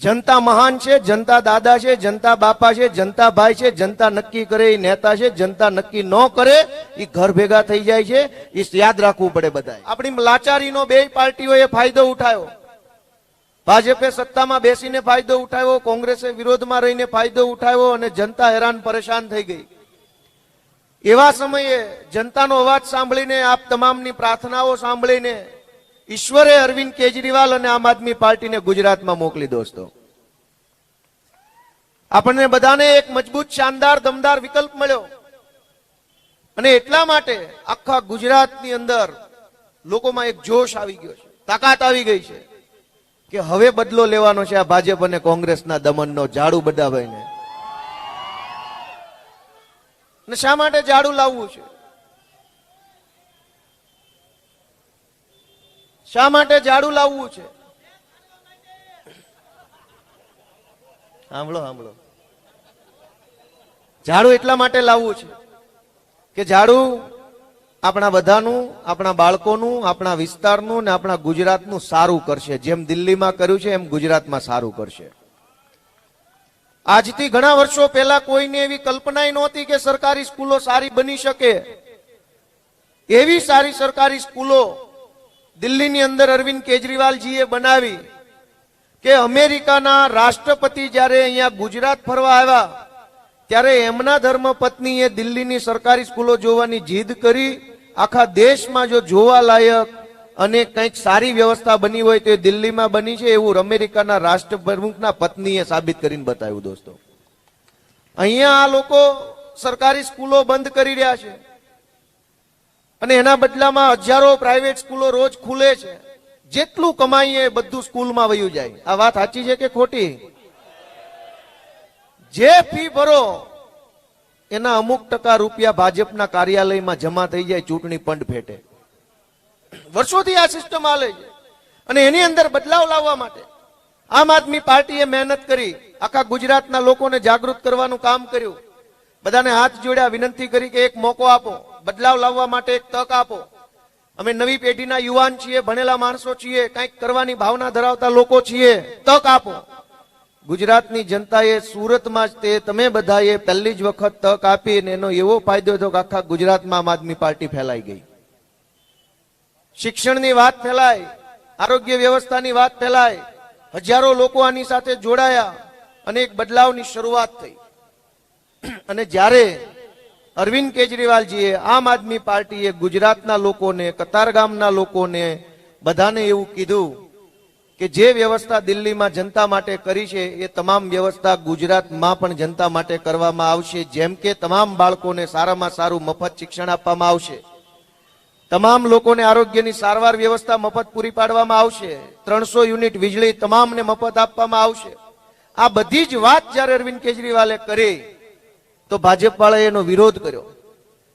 જનતા મહાન છે, જનતા દાદા છે, જનતા બાપા છે, જનતા ભાઈ છે, જનતા નક્કી કરે, એ નેતા છે, જનતા નક્કી ન કરે, એ ઘર ભેગા થઈ જાય છે, એ યાદ રાખવું પડે બધા આપણી લાચારીનો બે પાર્ટીઓએ ફાયદો ઉઠાયો ભાજપે સત્તામાં બેસીને ફાયદો ઉઠાવ્યો, કોંગ્રેસે વિરોધમાં રહીને ફાયદો ઉઠાવ્યો અને જનતા હેરાન પરેશાન થઈ ગઈ. એવા સમયે જનતાનો અવાજ સાંભળીને, આપ તમામની પ્રાર્થનાઓ સાંભળીને ઈશ્વરે અરવિંદ કેજરીવાલ અને આમ આદમી પાર્ટીને ગુજરાતમાં મોકલી દોસ્તો. આપણને બધાને એક મજબૂત, શાનદાર, દમદાર વિકલ્પ મળ્યો. અને એટલા માટે આખા ગુજરાતની અંદર લોકોમાં એક જોશ આવી ગયો છે, તાકાત આવી ગઈ છે કે હવે બદલો લેવાનો છે આ ભાજપ અને કોંગ્રેસના દમનનો ઝાડુ બધાભાઈને. અને શા માટે ઝાડુ લાવવું છે? શા માટે ઝાડુ લાવવું છે? સાંભળો સાંભળો. ઝાડુ એટલા માટે લાવવું છે કે ઝાડુ આપણા બધાનું, આપણા બાળકોનું, આપણા વિસ્તારનું ને આપણા ગુજરાતનું સારું કરશે. જેમ દિલ્હીમાં કર્યું છે, એમ ગુજરાતમાં સારું કરશે. આજથી ઘણા વર્ષો પહેલા કોઈને એવી કલ્પના નહોતી કે સરકારી સ્કૂલો સારી બની શકે. એવી સારી સરકારી સ્કૂલો દિલ્હીની અંદર અરવિંદ કેજરીવાલજીએ બનાવી કે અમેરિકાના રાષ્ટ્રપતિ જ્યારે અહીંયા ગુજરાત ફરવા આવ્યા, ત્યારે એમના ધર્મપત્નીએ દિલ્હીની સરકારી સ્કૂલો જોવાની જીદ કરી. આખા દેશમાં જો જોવાલાયક અને કંઈક સારી વ્યવસ્થા બની હોય તો એ દિલ્હીમાં બની છે એવું અમેરિકાના રાષ્ટ્ર પ્રમુખના પત્નીએ સાબિત કરીને બતાવ્યું, દોસ્તો. અહીંયા આ લોકો સરકારી સ્કૂલો બંધ કરી રહ્યા છે. અને એના બદલામાં હજારો પ્રાઇવેટ સ્કૂલો રોજ ખુલે છે. જેટલું કમાઈએ બધું સ્કૂલમાં વયું જાય. આ વાત સાચી છે કે ખોટી? જે ફી ભરો, એના અમુક ટકા રૂપિયા ભાજપના કાર્યાલયમાં જમા થઈ જાય, ચૂંટણી પંડ ફેટે વર્ષોથી આ સિસ્ટમ હાલે છે. અને એની અંદર બદલાવ લાવવા માટે આમ આદમી પાર્ટીએ મહેનત કરી, આખા ગુજરાતના લોકોને જાગૃત કરવાનું કામ કર્યું. બધાને હાથ જોડ્યા, વિનંતી કરી કે એક મોકો આપો. બદલાવ લાવવા માટે એક તક આપો. અમે નવી પેઢીના યુવાન છીએ, ભણેલા માણસો છીએ, કંઈક કરવાની ભાવના ધરાવતા લોકો છીએ. તક આપો. ગુજરાતની જનતાએ સુરતમાં જ તે, તમે બધાએ પહેલી જ વખત તક આપી અને એનો એવો ફાયદો થયો કે આખા ગુજરાતમાં આમ આદમી પાર્ટી ફેલાઈ ગઈ. શિક્ષણની વાત ફેલાય, આરોગ્ય વ્યવસ્થાની વાત ફેલાય, હજારો લોકો આની સાથે જોડાયા અને એક બદલાવની શરૂઆત થઈ. અને જ્યારે અરવિંદ કેજરીવાલજીએ આમ આદમી પાર્ટીએ ગુજરાતના લોકોને કતારગામના લોકોને બધાને એવું કીધું કે જે વ્યવસ્થા દિલ્હીમાં જનતા માટે કરી છે, એ તમામ વ્યવસ્થા ગુજરાતમાં પણ જનતા માટે કરવામાં આવશે, જેમ કે તમામ બાળકોને સારામાં સારું મફત શિક્ષણ આપવામાં આવશે. તમામ લોકોને આરોગ્યની સારવાર વ્યવસ્થા મફત પૂરી પાડવામાં આવશે. ત્રણસો યુનિટ વીજળી તમામને મફત આપવામાં આવશે. આ બધી જ વાત જ્યારે અરવિંદ કેજરીવાલે કરી તો ભાજપવાળાએ એનો વિરોધ કર્યો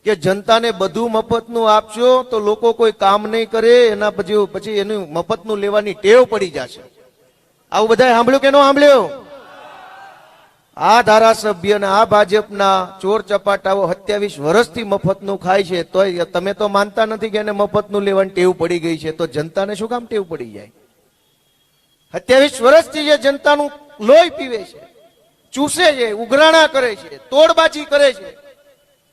કે જનતાને બધું મફતનું આપશો તો લોકો કોઈ કામ નહીં કરે, એના પછી પછી એનું મફતનું લેવાની ટેવ પડી જશે. આવું બધા સાંભળ્યું કે ન સાંભળ્યું? આ ધારાસભ્ય અને આ ભાજપના ચોર ચપાટાઓ સત્યાવીસ વર્ષથી મફતનું ખાય છે, તોય તમે તો માનતા નથી કે એને મફતનું લેવાની ટેવ પડી ગઈ છે, તો જનતાને શું કામ ટેવ પડી જાય? સત્યાવીસ વર્ષથી જે જનતાનું લોહી પીવે છે ચૂસે છે, ઉઘરાણા કરે છે, તોડબાજી કરે છે.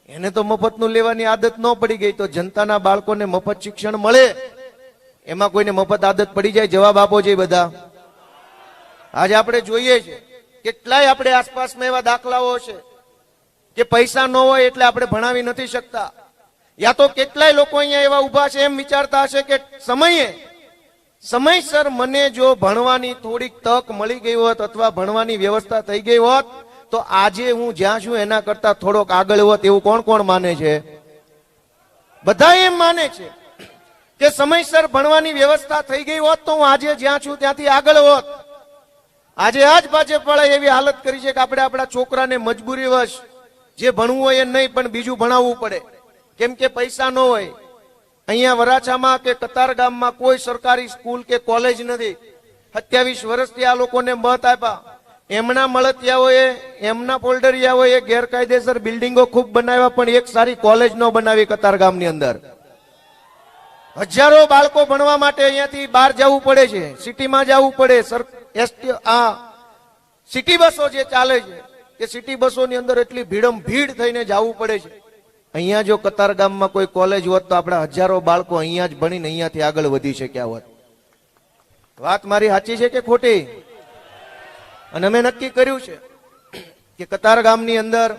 એને તો મફતનું લેવાની આદત ન પડી ગઈ તો જનતાના બાળકોને મફત શિક્ષણ મળે. એમાં કોઈને મફત આદત પડી જાય જવાબ આપો છે બધા. આજે આપણે જોઈએ છે, કેટલાય આપણે આસપાસમાં એવા દાખલાઓ છે કે પૈસા ન હોય એટલે આપણે ભણાવી નથી શકતા. યા તો કેટલાય લોકો અહીંયા એવા ઊભા છે એમ વિચારતા હશે કે સમયે સમયસર મને જો ભણવાની થોડીક તક મળી ગઈ હોત અથવા ભણવાની વ્યવસ્થા થઈ ગઈ હોત, તો આજે હું જ્યાં છું એના કરતા થોડોક આગળ હોત એવું કોણ કોણ માને છે? બધા એમ માને છે કે સમયસર ભણવાની વ્યવસ્થા થઈ ગઈ હોત તો હું આજે જ્યાં છું ત્યાંથી આગળ હોત. આજે આજ ભાજપ વાળા એવી હાલત કરી છે કે આપણે આપણા છોકરાને મજબૂરીવશ જે ભણવું હોય એ નહીં, પણ બીજું ભણાવવું પડે. કેમ કે પૈસા ન હોય. અહીંયા વરાછામાં કે કતાર ગામમાં કોઈ સરકારી સ્કૂલ કે કોલેજ નથી. સત્યાવીસ વર્ષથી આ લોકોને મત આપ્યા. એમના મળતિયાઓએ, એમના ફોલ્ડરિયાઓએ ગેરકાયદેસર બિલ્ડિંગો ખૂબ બનાવ્યા, પણ એક સારી કોલેજ ન બનાવી કતાર ગામની અંદર. હજારો બાળકો ભણવા માટે અહીંયાથી બહાર જવું પડે છે. સિટીમાં જવું પડે. સર, એસટી, આ સિટી બસો જે ચાલે છે, એ સિટી બસોની અંદર એટલી ભીડમ ભીડ થઈને જવું પડે છે. અહીંયા જો કતાર ગામમાં કોઈ કોલેજ હોત તો આપણા હજારો બાળકો અહીંયા જ ભણીને અહીંયાથી આગળ વધી શક્યા હોત. વાત મારી સાચી છે કે ખોટી? અને અમે નક્કી કર્યું છે કે કતાર ગામની અંદર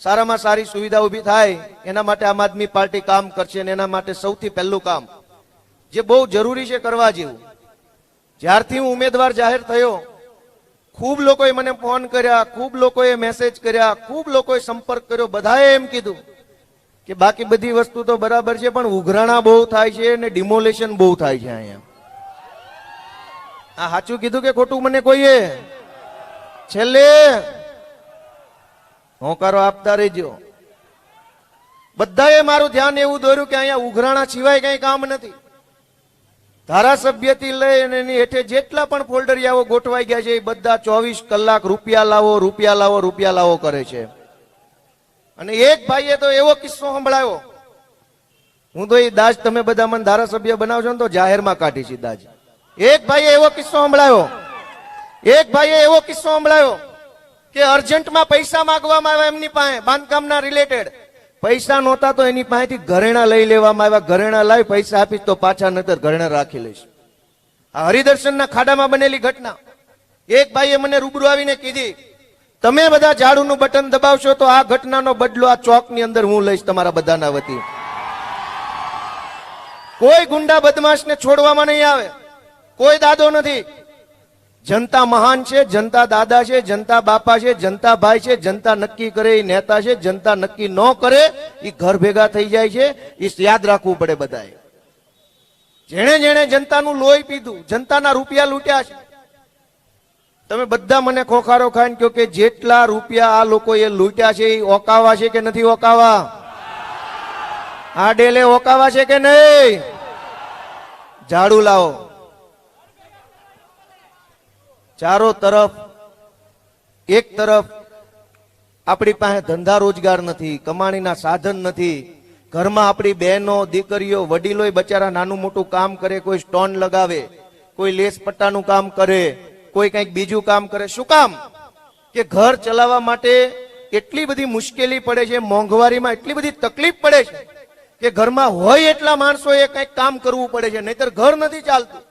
સારામાં સારી સુવિધા ઊભી થાય, એના માટે આમ આદમી પાર્ટી કામ કરશે અને એના માટે સૌથી પહેલું કામ, જે બહુ જરૂરી છે કરવા જેવું. જ્યારથી હું ઉમેદવાર જાહેર થયો, ખૂબ લોકોએ મને ફોન કર્યા, ખૂબ લોકોએ મેસેજ કર્યા, ખૂબ લોકોએ સંપર્ક કર્યો, બધાએ એમ કીધું કે બાકી બધી વસ્તુ તો બરાબર છે, પણ ઉઘરાણા બહુ થાય છે અને ડિમોલેશન બહુ થાય છે અહીંયા. આ સાચું કીધું કે ખોટું મને કોઈએ? છેલ્લે હોંકારો આપતા રહેજો. બધાએ મારું ધ્યાન એવું દોર્યું કે અહીંયા ઉઘરાણા સિવાય કઈ કામ નથી. ધારાસભ્યથી લઈ અને એની હેઠે જેટલા પણ ફોલ્ડરિયાઓ ગોઠવાઈ ગયા છે, એ બધા ચોવીસ કલાક રૂપિયા લાવો રૂપિયા લાવો રૂપિયા લાવો કરે છે. અને એક ભાઈએ તો એવો કિસ્સો સંભળાયો. હું તો એ દાજ તમે બધા મને ધારાસભ્ય બનાવજો ને તો જાહેરમાં કાઢી છે દાજ. એક ભાઈએ એવો કિસ્સો સંભળાયો. એક ભાઈએ એવો કિસ્સો સંભળાયો કે અર્જન્ટમાં પૈસા માંગવામાં આવ્યા એમની પાસે, બાંધકામના રિલેટેડ. પૈસા નહોતા તો એની પાસેથી ઘરેણા લઈ લેવામાં આવ્યા. ઘરેણા લાવી પૈસા આપીશ તો પાછા નતર ઘરેણા રાખી લઈશ. આ હરિદર્શનના ખાડામાં બનેલી ઘટના. એક ભાઈએ મને રૂબરૂ આવીને કીધી તમે બધા ઝાડુનું બટન દબાવશો તો આ ઘટનાનો બદલો આ ચોકની અંદર હું લઈશ તમારા બધાના વતી. કોઈ ગુંડા બદમાશને છોડવામાં નહીં આવે. કોઈ દાદો નથી. જનતા મહાન છે, જનતા દાદા છે, જનતા બાપા છે, જનતા ભાઈ છે, જનતા નક્કી કરે એ નેતા છે, જનતા નક્કી ન કરે એ ઘર ભેગા થઈ જાય છે, એ યાદ રાખવું પડે બધાએ. જેણે જેણે જનતાનું લોહી પીધું, જનતાના રૂપિયા લૂંટ્યા છે. તમે બધા મને ખોખારો ખાઈને કહો કે જેટલા રૂપિયા આ લોકોએ લૂંટ્યા છે, એ ઓકાવા છે કે નથી ઓકાવા? આ ડેલે ઓકાવા છે કે નહીં? ઝાડુ લાવો. ચારો તરફ, એક તરફ આપણી પાસે ધંધા રોજગાર નથી, કમાણીના સાધન નથી. ઘરમાં આપણી બહેનો, દીકરીઓ વડીલોય બચારા નાનું મોટું કામ કરે, કોઈ સ્ટોન લગાવે, કોઈ લેસ પટ્ટાનું કામ કરે. કોઈ કંઈક બીજું કામ કરે, શું કામ? કે ઘર ચલાવવા માટે એટલી બધી મુશ્કેલી પડે છે, મોંઘવારીમાં એટલી બધી તકલીફ પડે છે, કે ઘરમાં હોય એટલા માણસોએ કંઈક કામ કરવું પડે છે, નહીતર ઘર નથી ચાલતું.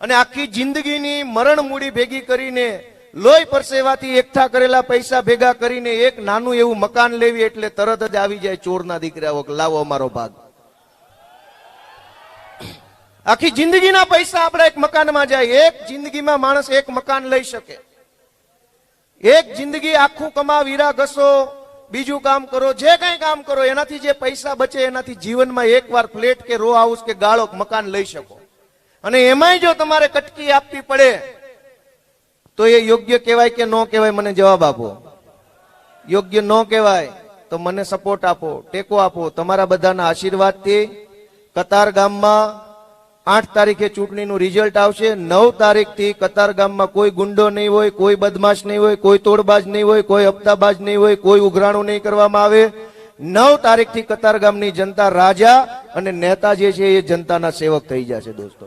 અને આખી જિંદગીની મરણ મૂડી ભેગી કરીને લોહી પરસેવાથી એકઠા કરેલા પૈસા ભેગા કરીને એક નાનું એવું મકાન લેવી એટલે તરત જ આવી જાય ચોરના દીકરાઓ લાવો અમારો ભાગ. આખી જિંદગીના પૈસા આપણા એક મકાનમાં જાય, એક જિંદગીમાં માણસ એક મકાન લઈ શકે. એક જિંદગી આખું કમા વીરા ઘસો, બીજું કામ કરો, જે કઈ કામ કરો, એનાથી જે પૈસા બચે, એનાથી જીવનમાં એકવાર ફ્લેટ કે રો હાઉસ કે ગાળો મકાન લઈ શકો. અને એમાંય જો તમારે કટકી આપવી પડે, તો એ યોગ્ય કહેવાય કે ન કહેવાય મને જવાબ આપો. યોગ્ય ન કહેવાય તો મને સપોર્ટ આપો, ટેકો આપો. તમારા બધાના આશીર્વાદથી કતાર ગામમાં આઠ તારીખે ચૂંટણીનું રિઝલ્ટ આવશે. નવ તારીખથી કતાર ગામમાં કોઈ ગુંડો નહીં હોય, કોઈ બદમાશ નહીં હોય, કોઈ તોડબાજ નહીં હોય, કોઈ હપ્તાબાજ નહીં હોય, કોઈ ઉઘરાણું નહીં કરવામાં આવે. નવ તારીખથી કતાર ગામની જનતા રાજા અને નેતા જે છે એ જનતાના સેવક થઈ જશે દોસ્તો.